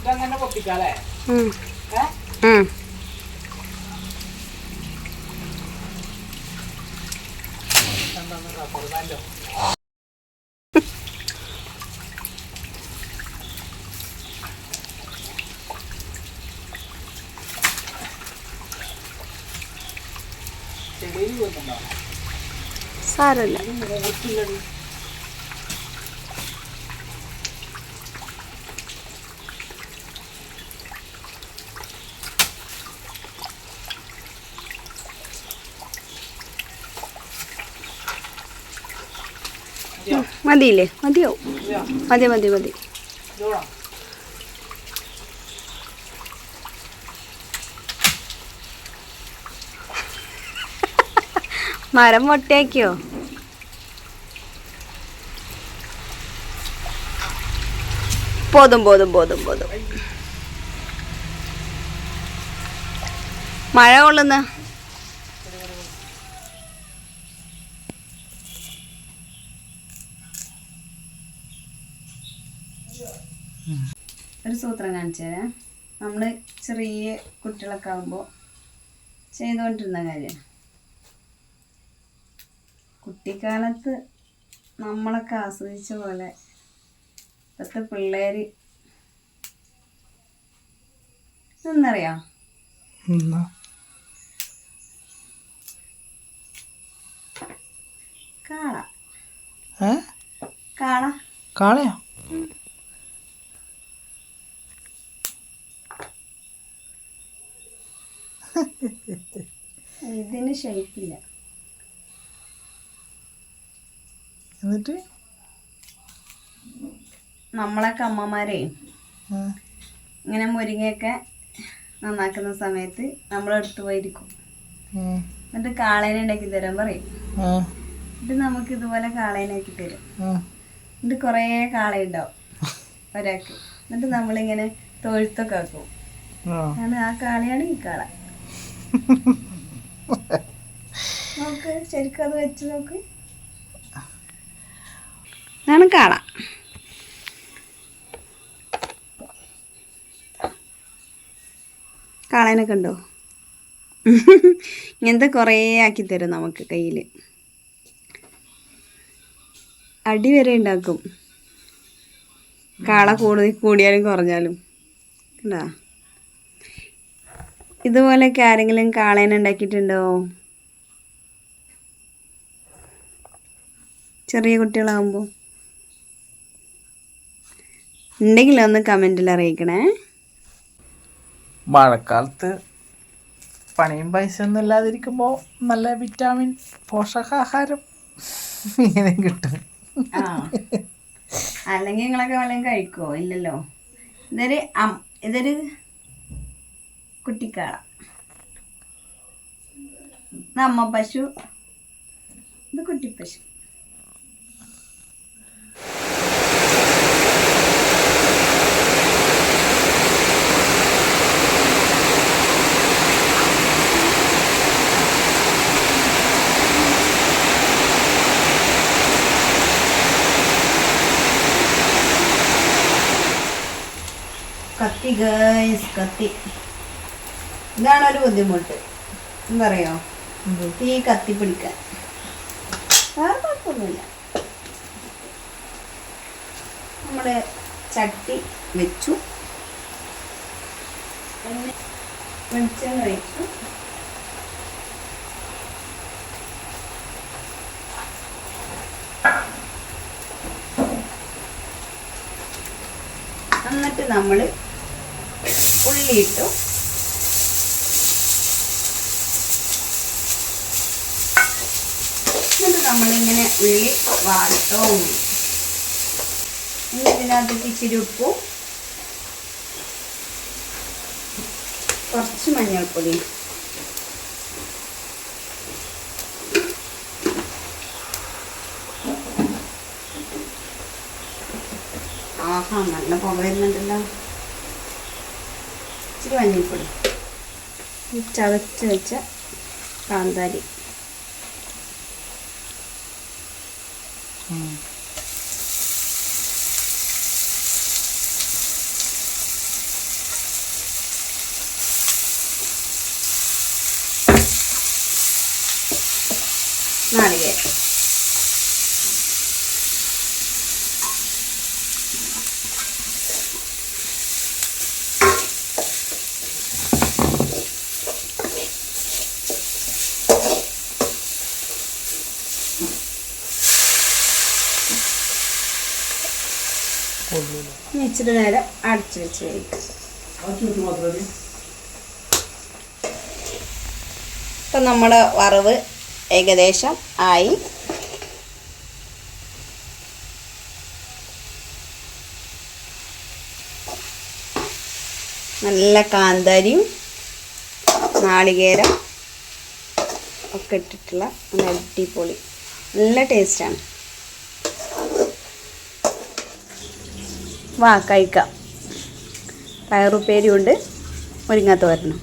ഇതങ്ങനെ പൊട്ടിക്കാല്ലേ ഉം. ഏ ഉം. സാരമില്ല. മതിയില്ലേ? മതിയാവും. മതിയോ മതി മതി മതി. മരം മൊട്ടയാക്കിയോ പോതും പോതും പോതും പോതും. മഴ കൊള്ളുന്ന? ഒരു സൂത്രം കാണിച്ചു തരാം. നമ്മൾ ചെറിയ കുട്ടികളൊക്കെ ആകുമ്പോൾ ചെയ്തുകൊണ്ടിരുന്ന കാര്യം. കുട്ടിക്കാലത്ത് നമ്മളൊക്കെ ആസ്വദിച്ച പോലെ ഇപ്പോഴത്തെ പിള്ളേർ എന്നറിയാം കാള. ഏ? കാള. കാളയാ? ഇതിന് ഷേപ്പില്ല എന്നിട്ട്? നമ്മളൊക്കെ അമ്മമാരെ ഇങ്ങനെ മുരിങ്ങയൊക്കെ നന്നാക്കുന്ന സമയത്ത് നമ്മളെടുത്ത് പോയിരിക്കും. എന്നിട്ട് കാളേനെ ഉണ്ടാക്കി തരാൻ പറയും. എന്നിട്ട് നമുക്ക് ഇതുപോലെ കാളേനെ ആക്കി തരും. എന്നിട്ട് കുറേ കാളയുണ്ടാവും ഒരാൾക്ക്. എന്നിട്ട് നമ്മളിങ്ങനെ തൊഴുത്തൊക്കെ ആക്കും. ആണ് ആ കാളയാണ് ഈ കാള. നോക്ക് ശരിക്കും അത് വെച്ച് നോക്ക്. ഇതാണ് കാണാം കാണാനൊക്കെ ഉണ്ടോ ഇങ്ങനത്തെ കുറേ ആക്കി തരും നമുക്ക് കയ്യിൽ അടി വരെ ഉണ്ടാക്കും. കാള കൂടുതൽ കൂടിയാലും കുറഞ്ഞാലും. കണ്ടാ? ഇതുപോലെയൊക്കെ ആരെങ്കിലും കാളേനെ ഉണ്ടാക്കിയിട്ടുണ്ടോ? ചെറിയ കുട്ടികളാകുമ്പോൾ ഉണ്ടെങ്കിൽ ഒന്ന് കമന്റിൽ അറിയിക്കണേ. മഴക്കാലത്ത് പണിയും പൈസ ഒന്നും ഇല്ലാതിരിക്കുമ്പോൾ നല്ല വിറ്റാമിൻ പോഷകാഹാരം ഇങ്ങനെ കിട്ടും. അല്ലെങ്കിൽ നിങ്ങളൊക്കെ വല്ലതും കഴിക്കുമോ ഇല്ലല്ലോ. ഇതൊരു ഇതൊരു കുട്ടിക്കാള. നമ്മ പശു ഇത് കുട്ടിപ്പശു കത്തി ഗൈസ് കത്തി. ഇതാണ് ഒരു ബുദ്ധിമുട്ട്. എന്താ? പറയോ ഈ കത്തി പിടിക്കാൻ. വേറെ കുഴപ്പമൊന്നുമില്ല. നമ്മുടെ ചട്ടി വെച്ചു. വെളിച്ചെണ്ണ വെച്ചു എന്നിട്ട് നമ്മൾ ഉള്ളി ഇട്ടു എന്നിട്ട് നമ്മളിങ്ങനെ ഉള്ളി വാട്ടും ഇതിനകത്തേക്ക് ഇച്ചിരി ഉപ്പും കുറച്ച് മഞ്ഞൾപ്പൊടി. ആഹാ നല്ല പുക വരുന്നുണ്ടല്ലോ. ഇച്ചിരി മഞ്ഞൾപ്പൊടി. ചതച്ച് വെച്ച കാന്താരി. നാളികേരം. ഇച്ചിരി നേരം അടച്ചു വെച്ച് കഴിക്കാം ഇപ്പം നമ്മുടെ വറവ് ഏകദേശം ആയി. നല്ല കാന്താരിയും നാളികേരം ഒക്കെ ഇട്ടിട്ടുള്ള നല്ല അടിപൊളി. നല്ല ടേസ്റ്റാണ് വാ കഴിക്കാം. പയറുപ്പേരി ഉണ്ട് മുരിങ്ങാത്തോരനും